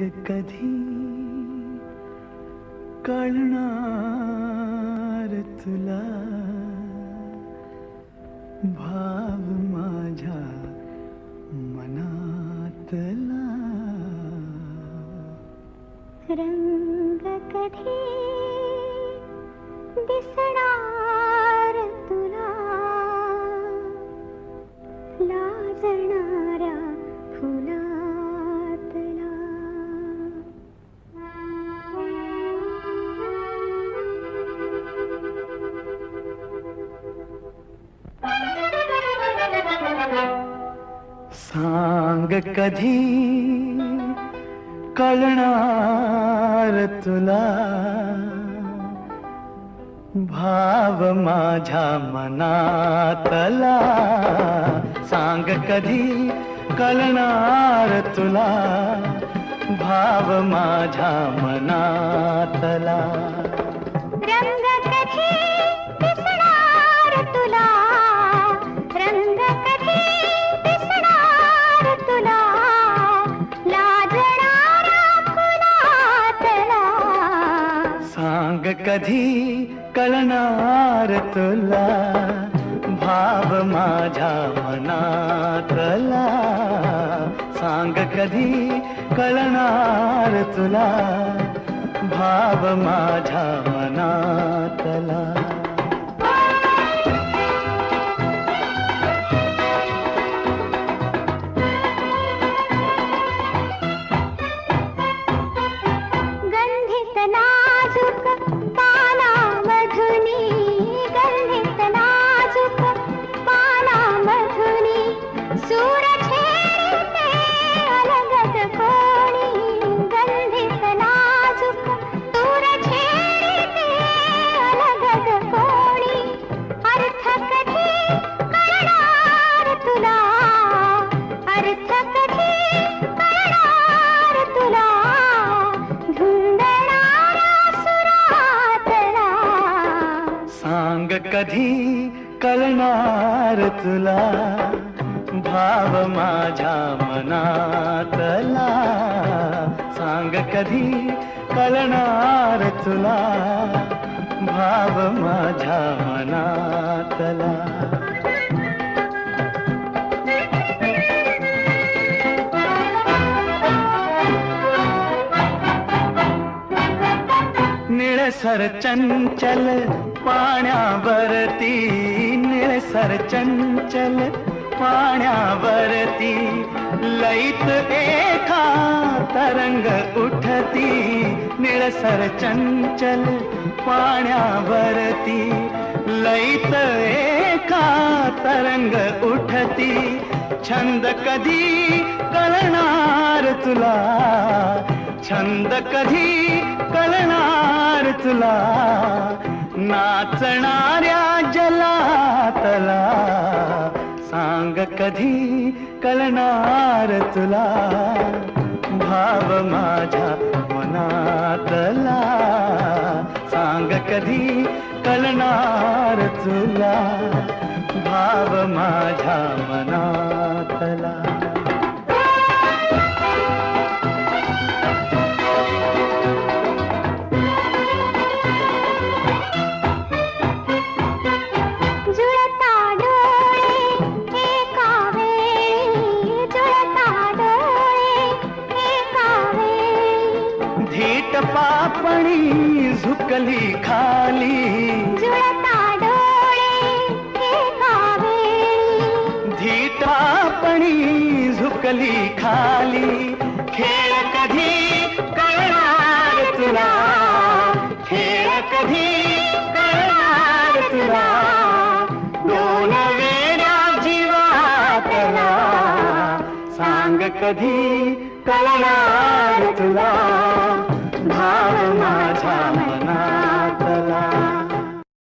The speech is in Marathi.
रंग कधी कळणार तुला? भाव माझ्या मनातला. रंग कधी दिसणार तुला? लाजणार सांग कधी कळणार तुला? भाव माझ्या मनातला सांग कधी कळणार तुला? भाव माझ्या मना सांग कधी कळणार तुला? भाव माझ्या मनातला. सांग कधी कळणार तुला? भाव माझ्या कधी कळणार तुला भाव माझ्या मनातला. सांग कधी कळणार तुला भाव माझ्या मनातला. निळसर चंचल पाण्यावरती निळसर चंचल पाण्यावरती लईत एका तरंग उठती निळसर चंचल पाण्यावरती लईत एका तरंग उठती छंद कधी कळणार तुला? छंद कधी कळणार तुला? नाचणाऱ्या जलातला सांग कधी कळणार तुला? भाव माझ्या मनातला सांग कधी कळणार तुला? भाव माझ्या मनातला. पापणी झुकली खाली. जुळता डोळे एका वेळी धीट पापणी झुकली खाली. खेळ कधी कळणार तुला? खेळ कधी कळणार तुला? दोन वेळा जीवातला. सांग कधी कळणार तुला? माझा